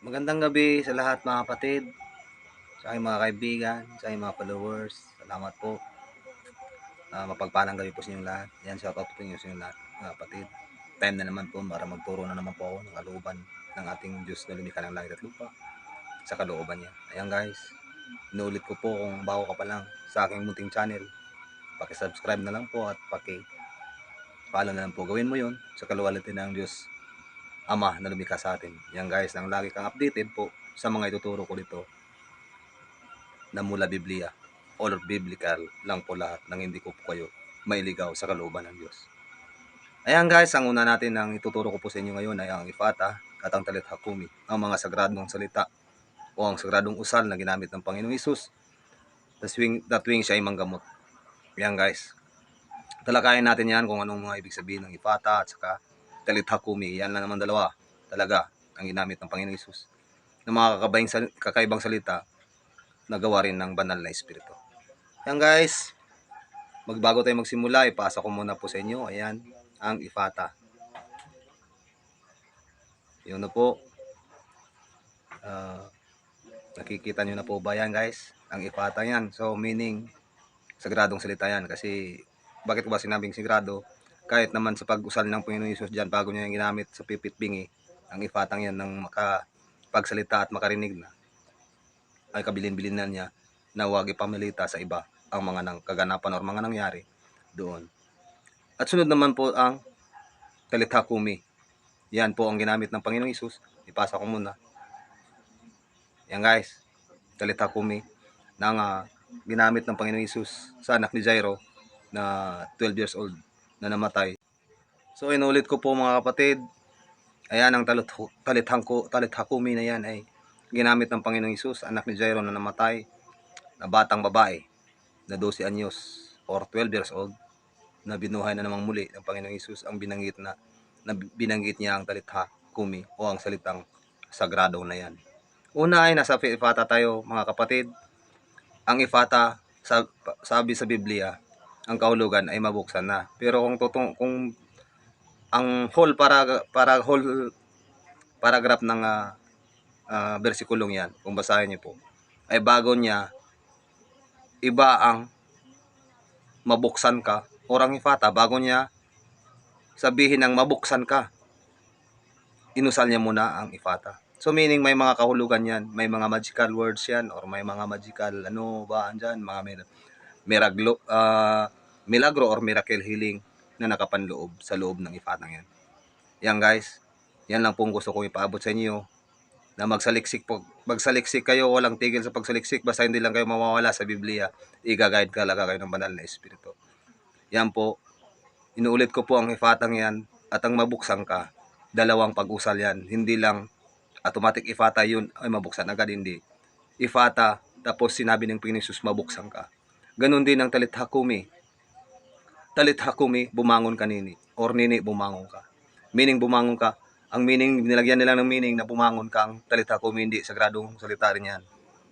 Magandang gabi sa lahat mga kapatid, sa aking mga kaibigan, sa aking mga followers. Salamat po. Ah, mapagpalang gabi po sa inyong lahat. Yan, shout out po sa inyong lahat mga kapatid. Time na naman po para magturo na naman po ako ng kalooban ng ating Diyos na lumikha ng langit at lupa sa kalooban niya. Ayan guys, inuulit ko po kung bago ka pa lang sa aking munting channel. Paki-subscribe na lang po at paki follow na lang po. Gawin mo yon sa kaluwalhati ng Diyos Ama na lumikha sa atin. Yan guys, nang lagi kang updated po sa mga ituturo ko dito na mula Biblia or biblical lang po lahat nang hindi ko po kayo mailigaw sa kalooban ng Diyos. Ayan guys, ang una natin ang ituturo ko po sa inyo ngayon ay ang Ifata at ang Talit Hakumi, ang mga sagradong salita o ang sagradong usal na ginamit ng Panginoong Isus na tuwing, na tuwing siya ay manggamot. Ayan guys, talakayin natin yan kung anong mga ibig sabihin ng Ifata at saka Talit Hakumi. Yan lang naman dalawa talaga ang ginamit ng Panginoong Isus ng mga kakaibang, sal- kakaibang salita na gawa rin ng banal na espiritu. Yan guys, magbago tayo magsimula, ipasa ko muna po sa inyo. Ayan, ang Ifata. Yun na po. Ah, nakikita nyo na po ba yan guys? Ang Ifata yan. So meaning, sagradong salita yan. Kasi, bakit ko ba sinabing sagrado? Kahit naman sa pag-usal ng Panginoon Isus dyan, bago niya yung ginamit sa pipit bingi, ang ifatang yan ng makapagsalita at makarinig na, ay kabilin-bilin na niya na huwag ipamilita sa iba ang mga nang kaganapan or mga nangyari doon. At sunod naman po ang Talitha Kumi. Yan po ang ginamit ng Panginoong Isus. Ipasa ko muna. Yan guys. Talitha Kumi na nga ginamit ng Panginoong Isus sa anak ni Jairo na 12 years old na namatay. So inulit ko po mga kapatid. Ayan ang talit, talithan ko, talitha Kumi na yan ay ginamit ng Panginoong Isus, anak ni Jairo na namatay, na batang babae, na 12 anyos or 12 years old, na binuhay na namang muli ng Panginoong Isus ang binanggit na, na binanggit niya ang talitha kumi o ang salitang sagrado na yan. Una ay nasa Ifata tayo mga kapatid. Ang Ifata, sa, sabi sa Biblia, ang kahulugan ay mabuksan na. Pero kung tutong, kung ang whole para para whole paragraph ng ah, ah, bersikulong yan, kung basahin niyo po, ay bago niya, iba ang mabuksan ka, orang ifata, bago niya sabihin ng mabuksan ka, inusal niya muna ang ifata. So meaning may mga kahulugan yan, may mga magical words yan, or may mga magical ano ba andyan, mga mir- miraglo, ah, milagro or miracle healing na nakapanloob sa loob ng ifatang yan. Yan guys, yan lang pong gusto kong ipaabot sa inyo na magsaliksik po, magsaliksik kayo, walang tigil sa pagsaliksik, basta hindi lang kayo mawawala sa Biblia, i-guide ka talaga kayo ng banal na Espiritu. Yan po, inuulit ko po ang ifatang yan at ang mabuksan ka, dalawang pag-usal yan, hindi lang automatic ifata yun ay mabuksan agad, hindi. Ifata, tapos sinabi ng Panginoon Jesus, mabuksan ka. Ganon din ang talit hakumi. Talit hakumi, bumangon ka nini. Or nini, bumangon ka. Meaning bumangon ka, ang meaning, nilagyan nila ng meaning na bumangon ka, ang talita ko hindi, sagradong salita rin yan.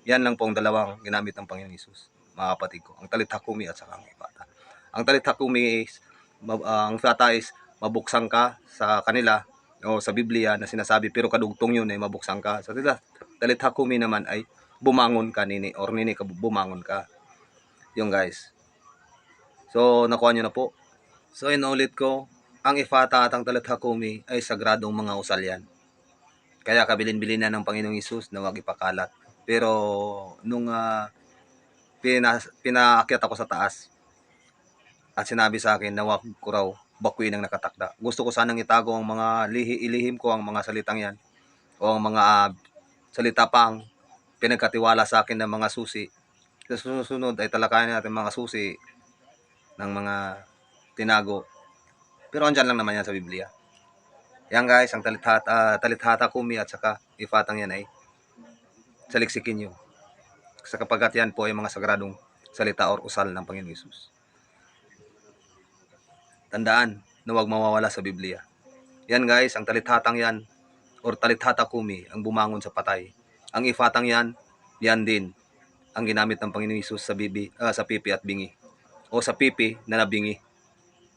Yan lang po ang dalawang ginamit ng Panginoon Isus, mga kapatid ko. Ang talita kumi at saka ang ibata. Ang talita kumi is, ah, ang fata is, mabuksan ka sa kanila, o sa Biblia na sinasabi, pero kadugtong yun ay mabuksan ka. Sa talita, talita kumi naman ay, bumangon ka nini, or nini ka, bumangon ka. Yung guys. So, nakuha nyo na po. So, inulit ko, ang ifata at ang talit hakumi ay sagradong mga usal yan. Kaya kabilin-bilin na ng Panginoong Isus na huwag ipakalat. Pero nung uh, pina, pinaakyat ako sa taas at sinabi sa akin na huwag ko raw bakuin ang nakatakda. Gusto ko sanang itago ang mga lihi, ilihim ko ang mga salitang yan o ang mga ah, salita pang pinagkatiwala sa akin ng mga susi. Sa susunod ay talakayan natin mga susi ng mga tinago pero andyan lang naman yan sa Biblia. Yan guys, ang talithata, talithata kumi at saka ifatang yan ay saliksikin nyo. Sa kapagat yan po ay mga sagradong salita or usal ng Panginoon Isus. Tandaan na huwag mawawala sa Biblia. Yan guys, ang talithatang yan or talithata kumi ang bumangon sa patay. Ang ifatang yan, yan din ang ginamit ng Panginoon Isus sa bibi, ah, sa pipi at bingi. O sa pipi na nabingi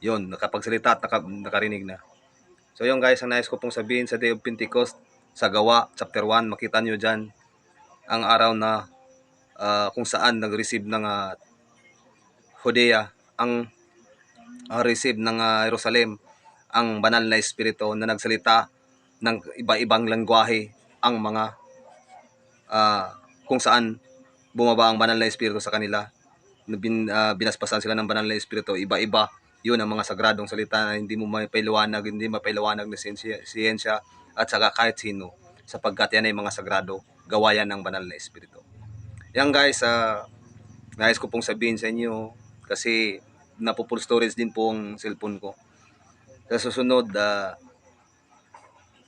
yon nakapagsalita at naka, nakarinig na. So yung guys, ang nais ko pong sabihin sa Day of Pentecost sa gawa, chapter 1, makita nyo dyan ang araw na ah, kung saan nag-receive ng ah, Hodea ang ah, receive ng ah, Jerusalem ang banal na espiritu na nagsalita ng iba-ibang langwahe ang mga ah, kung saan bumaba ang banal na espiritu sa kanila bin, ah, binaspasan sila ng banal na espiritu iba-iba yun ang mga sagradong salita na hindi mo mapailawanag hindi mapailawanag ng siyensya, at saka kahit sino sapagkat yan ay mga sagrado gawayan ng banal na espiritu yan guys ah nais ko pong sabihin sa inyo kasi napo-full storage din po ang cellphone ko sa susunod ah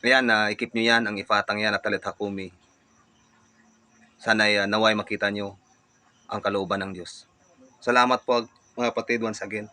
Ayan, na ikip nyo yan, ang ifatang yan at talit hakumi. Sana uh, naway makita nyo ang kalooban ng Diyos. Salamat po mga kapatid once again.